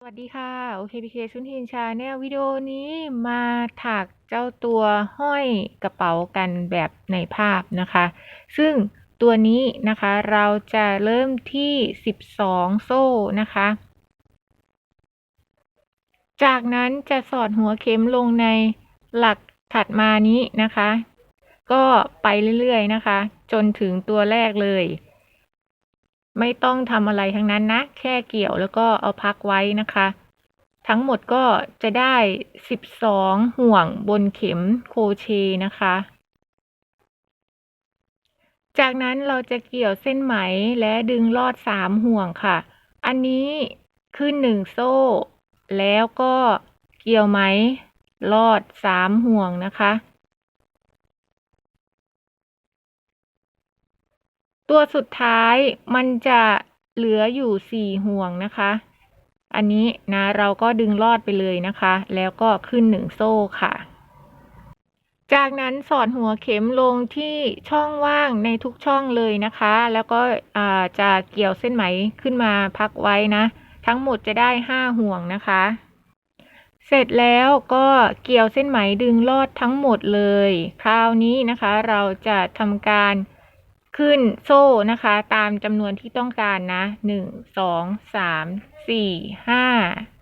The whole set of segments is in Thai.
สวัสดีค่ะโอเคพีเคชุนทินชาแนลวิดีโอนี้มาถักเจ้าตัวห้อยกระเป๋ากันแบบในภาพนะคะ ซึ่งตัวนี้นะคะเราจะเริ่มที่ 12 โซ่นะคะ จากนั้นจะสอดหัวเข็มลงในหลักถัดมานี้นะคะ ก็ไปเรื่อยๆนะคะ จนถึงตัวแรกเลย ไม่ต้องทำอะไรทั้งนั้นนะ แค่เกี่ยวแล้วก็เอาพักไว้นะคะ ทั้งหมดก็จะได้ 12 ห่วงบนเข็มโครเชต์นะคะ จากนั้นเราจะเกี่ยวเส้นไหมและดึงลอด 3 ห่วงค่ะ อันนี้ขึ้น 1 โซ่ แล้วก็เกี่ยวไหมลอด 3 ห่วงนะคะ ตัวสุดท้ายมันจะเหลืออยู่4ห่วงนะคะ อันนี้นะเราก็ดึงลอดไปเลยนะคะ แล้วก็ขึ้น1โซ่ค่ะ จากนั้นสอดหัวเข็มลงที่ช่องว่างในทุกช่องเลยนะคะ แล้วก็จะเกี่ยวเส้นไหมขึ้นมาพักไว้นะ ทั้งหมดจะได้5ห่วงนะคะ เสร็จแล้วก็เกี่ยวเส้นไหมดึงลอดทั้งหมดเลย คราวนี้นะคะเราจะทำการ ขึ้นโซ่นะคะ ตามจำนวนที่ต้องการนะหนึ่งสองสามสี่ห้า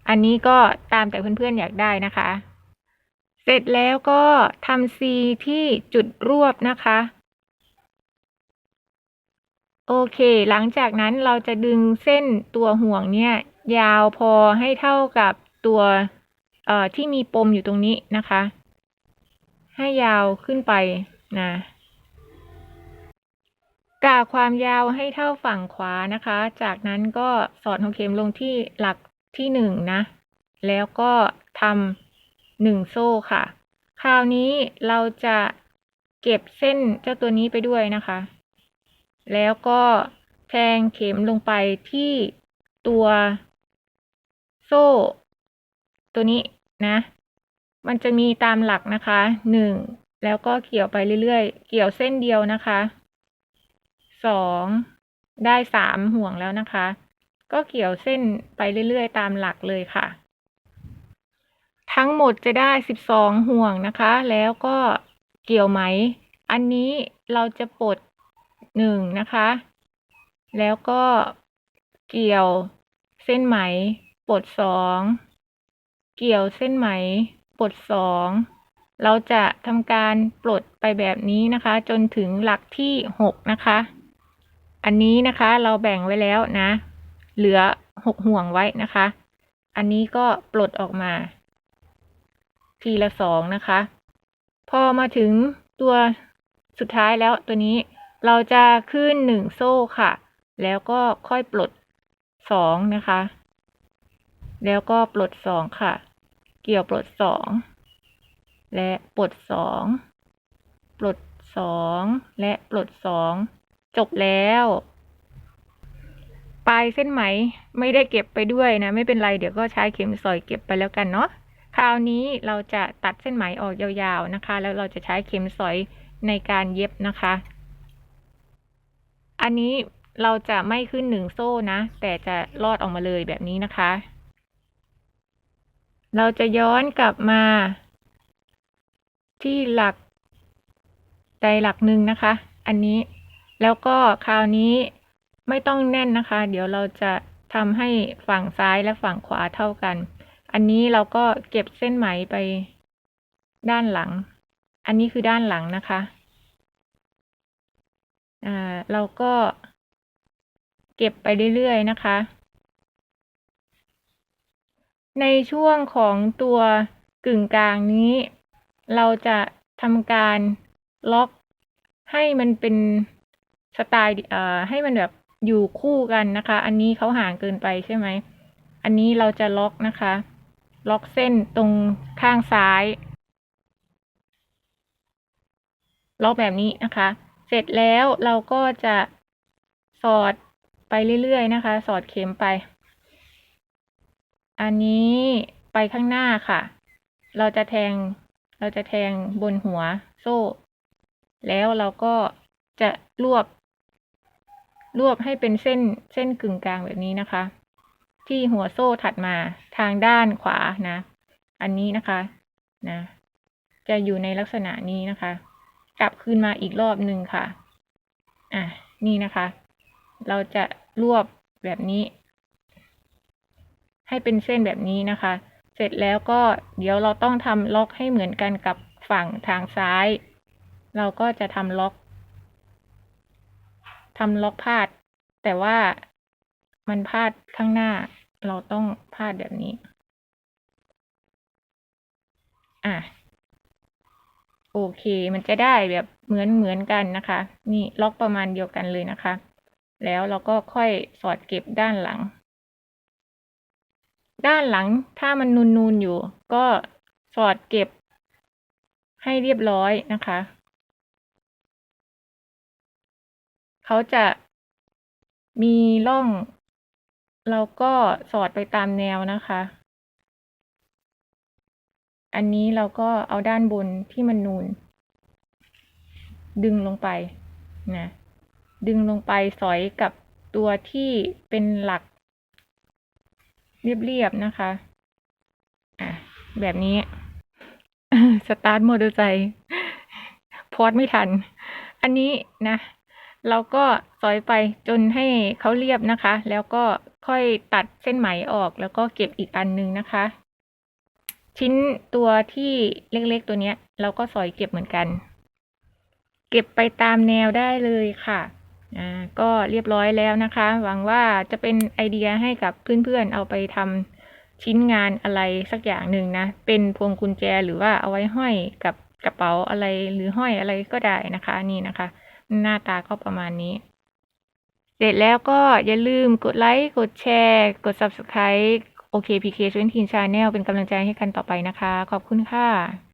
อันนี้ก็ตามแต่เพื่อนๆอยากได้นะคะ เสร็จแล้วก็ทำซีที่จุดรวบนะคะ โอเค หลังจากนั้นเราจะดึงเส้นตัวห่วงเนี่ย ยาวพอให้เท่ากับตัวที่มีปมอยู่ตรงนี้นะคะ ให้ยาวขึ้นไปนะ กาความยาวให้เท่าฝั่งขวานะคะ จากนั้นก็สอดหัวเข็มลงที่หลักที่หนึ่งนะ แล้วก็ทำหนึ่งโซ่ค่ะ คราวนี้เราจะเก็บเส้นเจ้าตัวนี้ไปด้วยนะคะ แล้วก็แทงเข็มลงไปที่ตัวโซ่ ตัวนี้นะ มันจะมีตามหลักนะคะหนึ่งแล้วก็เกี่ยวไปเรื่อยๆ เกี่ยวเส้นเดียวนะคะ สองได้สามห่วงแล้วนะคะ ก็เกี่ยวเส้นไปเรื่อยๆ ตามหลักเลยค่ะ ทั้งหมดจะได้สิบสองห่วงนะคะ แล้วก็เกี่ยวไหม อันนี้เราจะปลดหนึ่งนะคะ แล้วก็เกี่ยวเส้นไหมปลดสองเกี่ยวเส้นไหมปลดสองเราจะทำการปลดไปแบบนี้นะคะ จนถึงหลักที่หกนะคะ อันนี้นะคะเราแบ่งไว้แล้วนะ เหลือหกห่วงไว้นะคะ อันนี้ก็ปลดออกมา ทีละสองนะคะ พอมาถึงตัวสุดท้ายแล้วตัวนี้เราจะขึ้นหนึ่งโซ่ค่ะ แล้วก็ค่อยปลดสองนะคะ แล้วก็ปลดสองค่ะ เกี่ยวปลดสองและปลดสองปลดสองและปลดสอง จบแล้ว ปลายเส้นไหมไม่ได้เก็บไปด้วยนะ ไม่เป็นไรเดี๋ยวก็ใช้เข็มสอยเก็บไปแล้วกันเนาะคราวนี้เราจะตัดเส้นไหมออกยาวๆนะคะ แล้วเราจะใช้เข็มสอยในการเย็บนะคะ อันนี้เราจะไม่ขึ้นหนึ่งโซ่นะ แต่จะลอดออกมาเลยแบบนี้นะคะ เราจะย้อนกลับมา ที่หลักใดหลักหนึ่งนะคะ อันนี้ แล้วก็คราวนี้ไม่ต้องแน่นนะคะ เดี๋ยวเราจะทำให้ฝั่งซ้ายและฝั่งขวาเท่ากัน อันนี้เราก็เก็บเส้นไหมไป ด้านหลัง อันนี้คือด้านหลังนะคะอ่าเราก็เก็บไปเรื่อยๆนะคะ ในช่วงของตัวกึ่งกลางนี้ เราจะทำการล็อกให้มันเป็น สไตล์เอ่อให้มันแบบอยู่คู่กันนะคะ อันนี้เขาห่างเกินไปใช่ไหม อันนี้เราจะล็อกนะคะ ล็อกเส้นตรงข้างซ้าย ล็อกแบบนี้นะคะ เสร็จแล้วเราก็จะสอดไปเรื่อยๆนะคะ สอดเข็มไป อันนี้ไปข้างหน้าค่ะ เราจะแทง เราจะแทงบนหัวโซ่ แล้วเราก็จะรวบ รวบให้เป็นเส้นเส้นกึ่งกลางแบบนี้นะคะ ที่หัวโซ่ถัดมาทางด้านขวานะ อันนี้นะคะนะ จะอยู่ในลักษณะนี้นะคะ กลับคืนมาอีกรอบหนึ่งค่ะ อะนี่นะคะ เราจะรวบแบบนี้ ให้เป็นเส้นแบบนี้นะคะ เสร็จแล้วก็เดี๋ยวเราต้องทำล็อกให้เหมือนกันกับฝั่งทางซ้าย เราก็จะทำล็อก ทำล็อกพาด แต่ว่ามันพาดข้างหน้า เราต้องพาดแบบนี้ อะ โอเค มันจะได้แบบเหมือนเหมือนกันนะคะ นี่ล็อกประมาณเดียวกันเลยนะคะ แล้วเราก็ค่อยสอดเก็บด้านหลัง ด้านหลังถ้ามันนูนๆอยู่ ก็สอดเก็บให้เรียบร้อยนะคะ เขาจะมีร่อง เราก็สอดไปตามแนวนะคะ อันนี้เราก็เอาด้านบนที่มันนูน ดึงลงไปนะดึงลงไปสอยกับตัวที่เป็นหลัก เรียบๆนะคะอะแบบนี้ สตาร์ทมอเตอร์ไซค์พอดไม่ทัน อันนี้นะ เราก็สอยไปจนให้เขาเรียบนะคะ แล้วก็ค่อยตัดเส้นไหมออกแล้วก็เก็บอีกอันนึงนะคะ ชิ้นตัวที่เล็กๆตัวเนี้ย เราก็สอยเก็บเหมือนกัน เก็บไปตามแนวได้เลยค่ะอ่าก็เรียบร้อยแล้วนะคะ หวังว่าจะเป็นไอเดียให้กับเพื่อนๆเอาไปทำชิ้นงานอะไรสักอย่างหนึ่งนะ เป็นพวงกุญแจหรือว่าเอาไว้ห้อยกับกระเป๋าอะไรหรือห้อยอะไรก็ได้นะคะ นี่นะคะ หน้าตาก็ประมาณนี้ เสร็จแล้วก็อย่าลืมกดไลค์ กดแชร์ กด subscribe โอเค PK ชวนทีนชาแนลเป็นกำลังใจให้กันต่อไปนะคะ ขอบคุณค่ะ